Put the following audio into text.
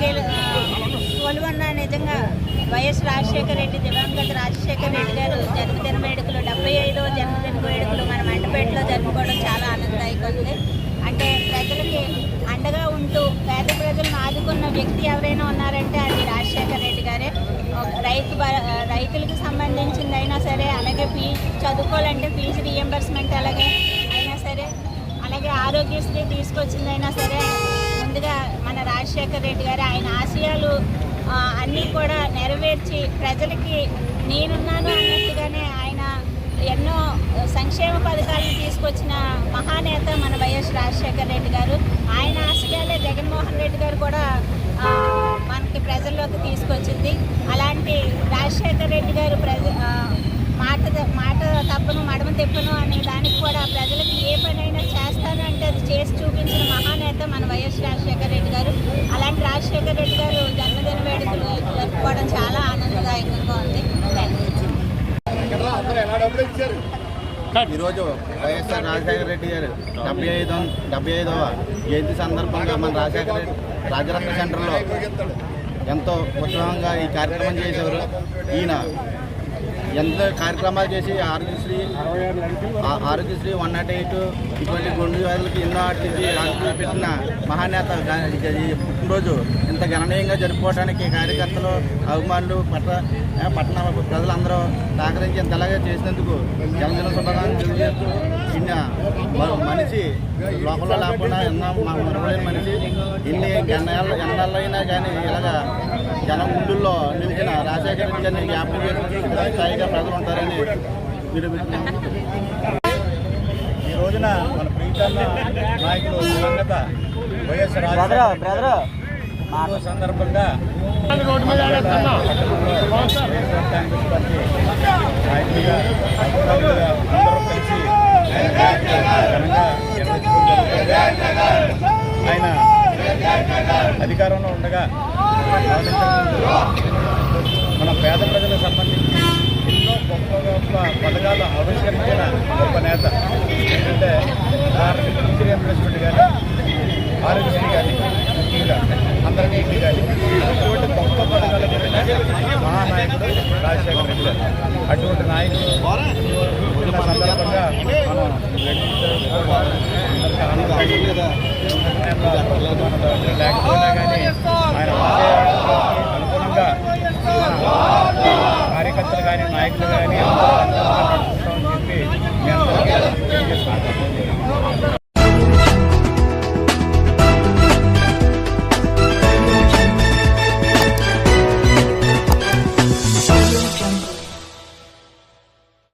మొన్న నిజంగా వైఎస్ రాజశేఖర రెడ్డి దివంగత రాజశేఖర రెడ్డి గారు జన్మదిన వేడుకలు డెబ్బై ఐదవ జన్మదిన వేడుకలు మన మండపేటలో జరుపుకోవడం చాలా ఆనందదాయకంగా ఉంది. అంటే ప్రజలకి అండగా ఉంటూ పేద ప్రజలను ఆదుకున్న వ్యక్తి ఎవరైనా ఉన్నారంటే అది రాజశేఖర రెడ్డి గారే. రైతు రైతులకు సంబంధించింది అయినా సరే అలాగే ఫీ చదువుకోవాలంటే ఫీజు రియంబర్స్మెంట్ అలాగే అయినా సరే అలాగే ఆరోగ్యశ్రీ తీసుకొచ్చిందైనా సరే ముందుగా మన రాజశేఖర్ రెడ్డి గారు ఆయన ఆశయాలు అన్నీ కూడా నెరవేర్చి ప్రజలకి నేనున్నాను అన్నట్టుగానే ఆయన ఎన్నో సంక్షేమ పథకాలను తీసుకొచ్చిన మహానేత మన వైఎస్ రాజశేఖర్ రెడ్డి గారు. ఆయన ఆశయాలే జగన్మోహన్ రెడ్డి గారు కూడా మనకి ప్రజల్లోకి తీసుకొచ్చింది. అలాంటి రాజశేఖర్ రెడ్డి గారు ప్రజ మాట మాట తప్పను మడమ తెప్పను అనే దానికి కూడా ప్రజలకు ఏ పనైనా చేస్తాను అంటే అది చేసి చూపించిన మహానేత మన వైఎస్ రాజశేఖర రెడ్డి గారు అలాంటి రాజశేఖర రెడ్డి గారు జన్మదిన వేడుకలు జరుపుకోవడం చాలా ఆనందదాయకంగా ఉంది. ఈరోజు వైఎస్ఆర్ రాజశేఖర రెడ్డి గారు డెబ్బై ఐదు డెబ్బై ఐదవ జయంతి సందర్భంగా మన రాజశేఖర రెడ్డి రాజరత్న సెంటర్లో ఎంతో ఉత్సాహంగా ఈ కార్యక్రమం చేసేవారు. ఈయన ఎంతో కార్యక్రమాలు చేసి Aarogyasri Aarogyasri one nought eight ఇటువంటి గుండె వ్యాధులకి ఎన్నో వాటికి ఆరోగ్యం పెట్టిన మహానేత పుట్టినరోజు ఇంత గణనీయంగా జరుపుకోవడానికి కార్యకర్తలు అభిమానులు పట్ట పట్టణ ప్రజలందరూ సహకరించి ఇంతలాగా చేసినందుకు జనజన శుభాకాంక్షలు తెలియజేస్తూ ఈయన మనిషి లోపల లేకుండా ఎన్నో మరవలేని మనిషి ఇన్ని ఎన్నేళ్ళ ఎన్నాళ్ళైనా కానీ ఇలాగా జనం గుండెల్లో నిలిచిన రాజశేఖర రెడ్డి గారిని జ్ఞాపకం చేసుకుంటూ స్థాయిగా ప్రజలు ఉంటారని నిరూపిస్తున్నాం ఈ రోజున మన ప్రీతన్న నాయకులు దివంగత వైఎస్ రాజశేఖర సందర్భంగా అందరూ కలిసి. ఆయన అధికారంలో ఉండగా మన పేద ప్రజలకు సంబంధించి ఎన్నో గొప్ప గొప్ప పథకాలు ఆవిష్కరించిన గొప్ప నేత. ఏంటంటే ఉదాహరణకి ఫీజు రియంబర్స్మెంట్ కానీ ఆరోగ్యశ్రీ కానీ ముఖ్యంగా అందరికీ ఇంటి కానీ అటువంటి గొప్ప పథకాలు మహానాయకుడు రాజశేఖర రెడ్డి గారు. అటువంటి నాయకుడు. సందర్భంగా మనం లేకపోయినా కానీ ఆయన అనుగుణంగా కార్యకర్తలు కానీ నాయకులు కానీ చెప్పి